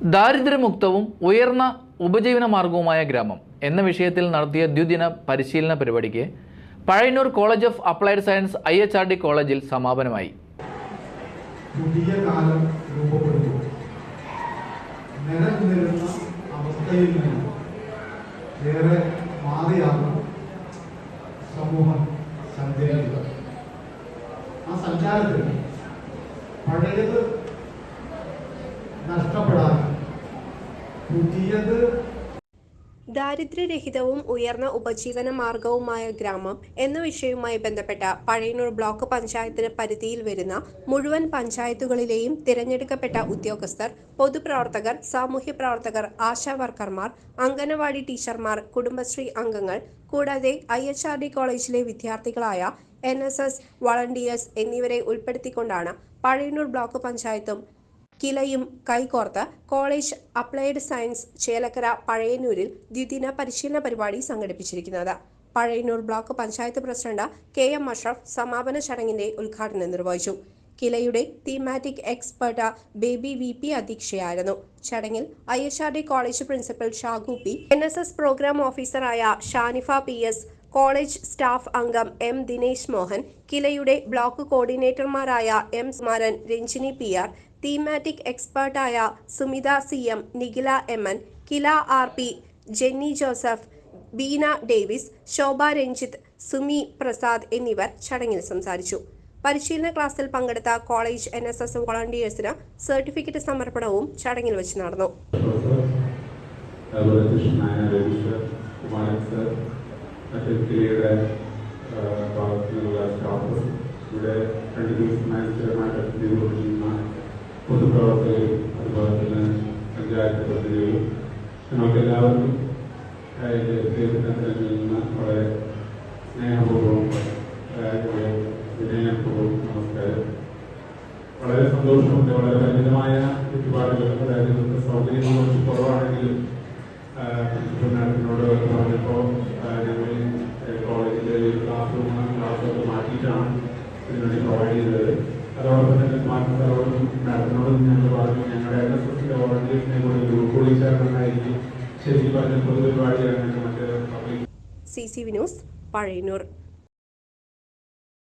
ദാരിദ്ര്യമുക്തവും ഉയർന്ന ഉപജീവന മാർഗവുമായ ഗ്രാമം എന്ന വിഷയത്തിൽ നടത്തിയ ദ്വിദിന പരിശീലന പരിപാടിക്ക് Pazhayannur college of applied science I H R D കോളേജിൽ സമാപനമായി. പുതിയ കാലം ഏറെ സമൂഹം ആ സഞ്ചാരത്തിൽ പഴയത് നഷ്ടപ്പെടാതെ പുതിയത്. ദാരിദ്ര്യരഹിതവും ഉയർന്ന ഉപജീവന മാർഗവുമായ ഗ്രാമം എന്ന വിഷയവുമായി ബന്ധപ്പെട്ട പഴയന്നൂർ ബ്ലോക്ക് പഞ്ചായത്തിന് പരിധിയിൽ വരുന്ന മുഴുവൻ പഞ്ചായത്തുകളിലെയും തിരഞ്ഞെടുക്കപ്പെട്ട ഉദ്യോഗസ്ഥർ പൊതുപ്രവർത്തകർ സാമൂഹ്യ പ്രവർത്തകർ ആശാ വർക്കർമാർ അംഗനവാടി ടീച്ചർമാർ കുടുംബശ്രീ അംഗങ്ങൾ കൂടാതെ ഐ എച്ച് ആർ ഡി കോളേജിലെ വിദ്യാർത്ഥികളായ എൻ എസ് എസ് വളണ്ടിയേഴ്സ് എന്നിവരെ ഉൾപ്പെടുത്തിക്കൊണ്ടാണ് പഴയന്നൂർ ബ്ലോക്ക് പഞ്ചായത്തും കിലയും കൈകോർത്ത് കോളേജ് അപ്ലൈഡ് സയൻസ് ചേലക്കര പഴയന്നൂരിൽ ദ്വിദിന പരിശീലന പരിപാടി സംഘടിപ്പിച്ചിരിക്കുന്നത്. Pazhayannur block panchayat president K M Ashraf സമാപന ചടങ്ങിന്റെ ഉദ്ഘാടനം നിർവഹിച്ചു. കിലയുടെ thematic expert Baby V P അധ്യക്ഷയായിരുന്നു. ചടങ്ങിൽ I R D college principal Shagu P N S S program ഓഫീസറായ Shanifa P S college staff അംഗം എം ദിനേശ് മോഹൻ കിലയുടെ block കോർഡിനേറ്റർമാരായ M Smaran Ranjini P R thematic എക്സ്പേർട്ടായ Sumitha C M Nikhila M N Kila R P Jenny Joseph Beena Davis Shobha Ranjith Sumi Prasad എന്നിവർ ചടങ്ങിൽ സംസാരിച്ചു. പരിശീലന ക്ലാസ്സിൽ പങ്കെടുത്ത college N S S വോളണ്ടിയേഴ്സിന് certificate സമർപ്പണവും ചടങ്ങിൽ വെച്ച് നടന്നു. അതുപോലെ കൃഷ്ണനായ രവീഷ് കുമാരൻ സർ മറ്റ് കിളിയുടെ ഭാഗത്തു നിന്നുള്ള സ്റ്റാഫ് ഇവിടെ രണ്ട് ദിവസമായി സ്ഥിരമായിട്ട് ചെയ്തുകൊണ്ടിരിക്കുന്ന പൊതുപ്രവർത്തകരും അതുപോലെ തന്നെ പഞ്ചായത്ത് പ്രതിനിധികളും നിങ്ങൾക്ക് എല്ലാവർക്കും ദൈവത്തിൽ നിന്ന് വളരെ സ്നേഹപൂർവ്വം ഏഹ്, വിനയപൂർവ്വം നമസ്കാരം വളരെ സന്തോഷമുണ്ട് വളരെ പരിമിതമായ ചുറ്റുപാടുകൾ അതായത് ഇന്നത്തെ സൗകര്യങ്ങൾ കുറച്ച് കുറവാണെങ്കിലും മാറ്റിയിട്ടാണ് ഇതിനുവേണ്ടി പ്രൊവൈഡ് ചെയ്തത്. അതോടൊപ്പം തന്നെ മാറ്റി സാറോടും മാഡത്തിനോടും ഞങ്ങൾ പറഞ്ഞു ഞങ്ങളുടെ എസിന്റെ വോളണ്ടിയേഴ്സിനെ കൂടി ഗ്രൂപ്പ് കൂടി ചേർന്നതായിരിക്കും ശരിക്കും പറഞ്ഞ പൊതുപരിപാടിയാണ് മറ്റ് public C C Vinos Pazhayannur.